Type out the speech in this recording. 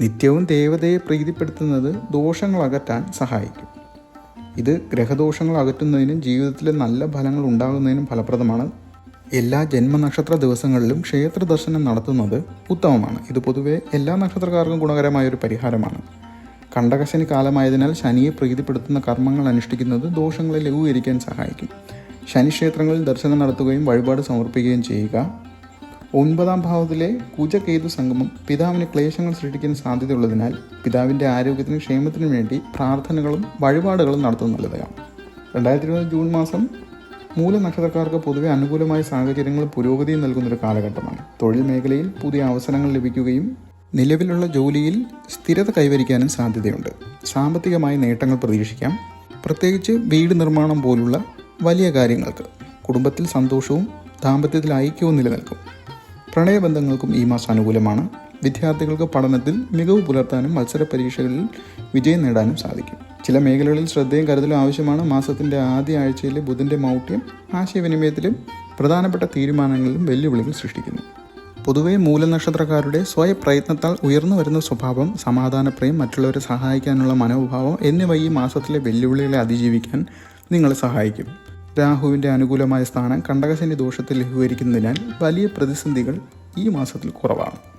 നിത്യവും ദേവതയെ പ്രീതിപ്പെടുത്തുന്നത് ദോഷങ്ങൾ അകറ്റാൻ സഹായിക്കും. ഇത് ഗ്രഹദോഷങ്ങൾ അകറ്റുന്നതിനും ജീവിതത്തിലെ നല്ല ഫലങ്ങൾ ഉണ്ടാകുന്നതിനും ഫലപ്രദമാണ്. എല്ലാ ജന്മനക്ഷത്ര ദിവസങ്ങളിലും ക്ഷേത്ര ദർശനം നടത്തുന്നത് ഉത്തമമാണ്. ഇത് പൊതുവെ എല്ലാ നക്ഷത്രക്കാർക്കും ഗുണകരമായ ഒരു പരിഹാരമാണ്. കണ്ടകശനി കാലമായതിനാൽ ശനിയെ പ്രീതിപ്പെടുത്തുന്ന കർമ്മങ്ങൾ അനുഷ്ഠിക്കുന്നത് ദോഷങ്ങളെ ലഘൂകരിക്കാൻ സഹായിക്കും. ശനിക്ഷേത്രങ്ങളിൽ ദർശനം നടത്തുകയും വഴിപാട് സമർപ്പിക്കുകയും ചെയ്യുക. ഒൻപതാം ഭാവത്തിലെ കുജകേതു സംഗമം പിതാവിന് ക്ലേശങ്ങൾ സൃഷ്ടിക്കാൻ സാധ്യതയുള്ളതിനാൽ പിതാവിന്റെ ആരോഗ്യത്തിനും ക്ഷേമത്തിനും വേണ്ടി പ്രാർത്ഥനകളും വഴിപാടുകളും നടത്തുന്നത് നല്ലതാണ്. രണ്ടായിരത്തി ഇരുപത് ജൂൺ മാസം മൂല നക്ഷത്രക്കാർക്ക് പൊതുവെ അനുകൂലമായ സാഹചര്യങ്ങൾ പുരോഗതിയും നൽകുന്നൊരു കാലഘട്ടമാണ്. തൊഴിൽ മേഖലയിൽ പുതിയ അവസരങ്ങൾ ലഭിക്കുകയും നിലവിലുള്ള ജോലിയിൽ സ്ഥിരത കൈവരിക്കാനും സാധ്യതയുണ്ട്. സാമ്പത്തികമായ നേട്ടങ്ങൾ പ്രതീക്ഷിക്കാം. പ്രത്യേകിച്ച് വീട് നിർമ്മാണം പോലുള്ള വലിയ കാര്യങ്ങൾക്ക് കുടുംബത്തിൽ സന്തോഷവും ദാമ്പത്യത്തിൽ ഐക്യവും നിലനിൽക്കും. പ്രണയബന്ധങ്ങൾക്കും ഈ മാസം അനുകൂലമാണ്. വിദ്യാർത്ഥികൾക്ക് പഠനത്തിൽ മികവ് പുലർത്താനും മത്സര പരീക്ഷകളിൽ വിജയം നേടാനും സാധിക്കും. ചില മേഖലകളിൽ ശ്രദ്ധയും കരുതലും ആവശ്യമാണ്. മാസത്തിന്റെ ആദ്യ ആഴ്ചയിലെ ബുധന്റെ മൗഢ്യം ആശയവിനിമയത്തിലും പ്രധാനപ്പെട്ട തീരുമാനങ്ങളിലും വെല്ലുവിളികൾ സൃഷ്ടിക്കുന്നു. പൊതുവെ മൂലനക്ഷത്രക്കാരുടെ സ്വയപ്രയത്നത്താൽ ഉയർന്നു വരുന്ന സ്വഭാവം സമാധാനപ്രയം മറ്റുള്ളവരെ സഹായിക്കാനുള്ള മനോഭാവം എന്നിവ ഈ മാസത്തിലെ വെല്ലുവിളികളെ അതിജീവിക്കാൻ നിങ്ങളെ സഹായിക്കും. രാഹുവിന്റെ അനുകൂലമായ സ്ഥാനം കണ്ടകശനി ദോഷത്തിൽ ലഘൂകരിക്കുന്നതിനാൽ വലിയ പ്രതിസന്ധികൾ ഈ മാസത്തിൽ കുറവാണ്.